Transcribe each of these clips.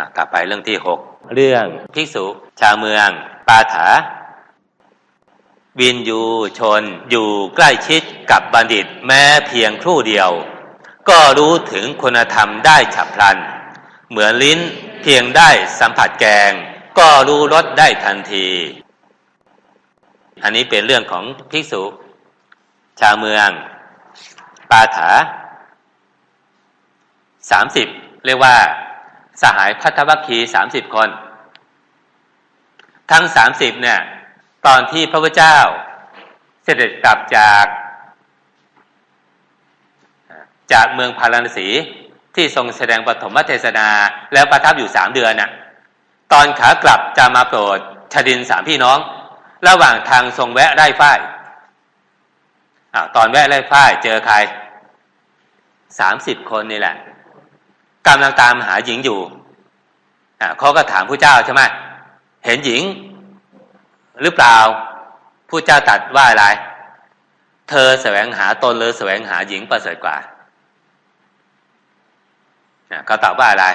อะกลับไปเรื่องที่หกเรื่องภิกษุชาวเมือง ปาถา วินยูชนอยู่ใกล้ชิดกับบัณฑิตแม้เพียงครู่เดียว ก็รู้ถึงคุณธรรมได้ฉับพลัน เหมือนลิ้นเพียงได้สัมผัสแกง ก็รู้รสได้ทันที อันนี้เป็นเรื่องของภิกษุ ชาวเมือง ปาถาสามสิบเรียกว่า สหายพัทธวัคคีสามสิบคน ทั้งสามสิบเนี่ย ตอนที่พระพุทธเจ้าเสด็จกลับจากจากเมืองพาราณสีที่ทรงแสดงปฐมเทศนา แล้วประทับอยู่สามเดือนน่ะ ตอนขากลับจะมาโปรดชดินสามพี่น้อง ระหว่างทางทรงแวะไร่ฝ้ายอตอนแวะไร่ฝ้ายเจอใครสามสิบคนนี่แหละ กำลังตามหาหญิงอยู่อ่าเขาก็ถามผู้เจ้าใช่ไหมเห็นหญิง หรือเปล่าผู้เจ้าตัดว่าอะไร เธอแสวงหาตนหรือแสวงหาหญิงประเสริฐกว่าเขาตอบว่าอะไร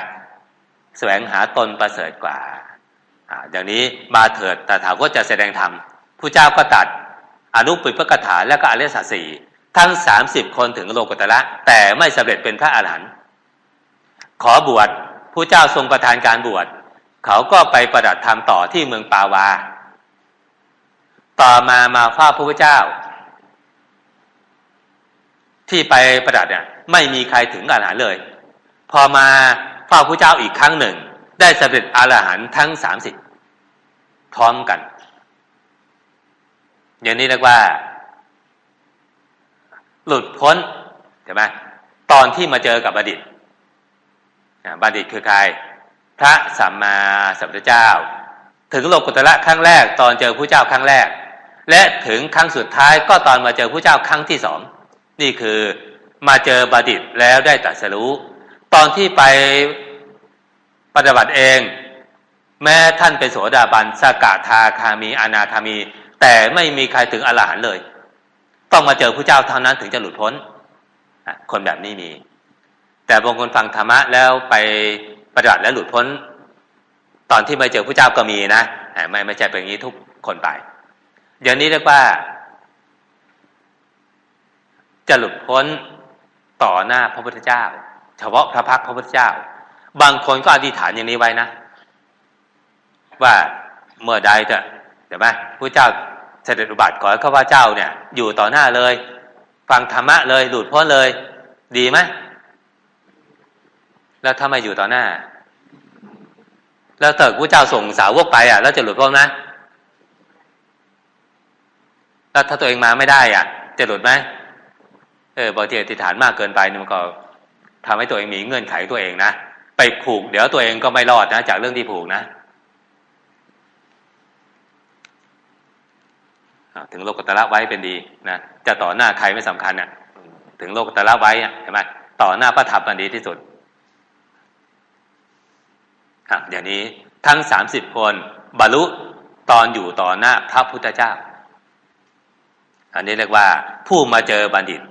แสวงหาตนประเสริฐกว่าอย่างนี้มาเถิดแต่ถามก็จะแสดงธรรมผู้เจ้าก็ตัดอนุปิปกถาและก็อริยสัจสี่ทั้งสามสิบคนถึงโลกุตระแต่ไม่สำเร็จเป็นพระอาหารหันต์ ขอบวชผู้เจ้าทรงประทานการบวชเขาก็ไปประดับธรรมต่อที่เมืองปาวา ต่อมามาเฝ้าพระพุทธเจ้า ที่ไปประดับเนี่ยไม่มีใครถึงอรหันต์เลย พอมาเฝ้าพระเจ้าอีกครั้งหนึ่ง ได้สำเร็จอรหันต์ทั้งสามสิบพร้อมกัน อย่างนี้เรียกว่า หลุดพ้นใช่ไหมตอนที่มาเจอกับบัณฑิต บัณฑิตคือใคร พระสัมมาสัมพุทธเจ้า ถึงโลกุตระครั้งแรกตอนเจอผู้เจ้าครั้งแรก และถึงครั้งสุดท้ายก็ตอนมาเจอผู้เจ้าครั้งที่สองนี่คือมาเจอบัณฑิตแล้วได้ตรัสรู้ ตอนที่ไปปฏิบัติเอง แม้ท่านเป็นโสดาบันสกทาคามีอนาคามี แต่ไม่มีใครถึงอรหันต์เลย ต้องมาเจอผู้เจ้าเท่านั้นถึงจะหลุดพ้น คนแบบนี้มี แต่บางคนฟังธรรมะแล้วไปปฏิบัติแล้วหลุดพ้น ตอนที่มาเจอผู้เจ้าก็มีนะไม่ไม่ใช่เป็นอย่างนี้ทุกคนไป เดี๋ยวนี้เรียกว่า จะหลุดพ้นต่อหน้าพระพุทธเจ้า เฉพาะพระพักพระพุทธเจ้า บางคนก็อธิษฐานอย่างนี้ไว้นะ ว่าเมื่อใดจะเห็นไหมพระเจ้าเสด็จอุบัติขอให้ข้าพเจ้าเนี่ย อยู่ต่อหน้าเลย ฟังธรรมะเลยหลุดพ้นเลย ดีไหม แล้วถ้าไม่อยู่ต่อหน้า แล้วเติกพระเจ้าส่งสาวกไปอะ แล้วจะหลุดพ้นไหมแล้วถ้าตัวเองมาไม่ได้อะ จะหลุดไหมเออบางทีอธิษฐานมากเกินไปมันก็ทำให้ตัวเองมีเงื่อนไขตัวเองนะไปผูก เดี๋ยวตัวเองก็ไม่รอดนะจากเรื่องที่ผูกนะถึงโลกตระไว้เป็นดีนะจะต่อหน้าใครไม่สำคัญอะ ถึงโลกตระไว้ใช่ไหมต่อหน้าพระธรรมมันดีที่สุด เดี๋ยวนี้ทั้งสามสิบคนบรรลุตอนอยู่ต่อหน้าพระพุทธเจ้า อันนี้เรียกว่าผู้มาเจอบัณฑิต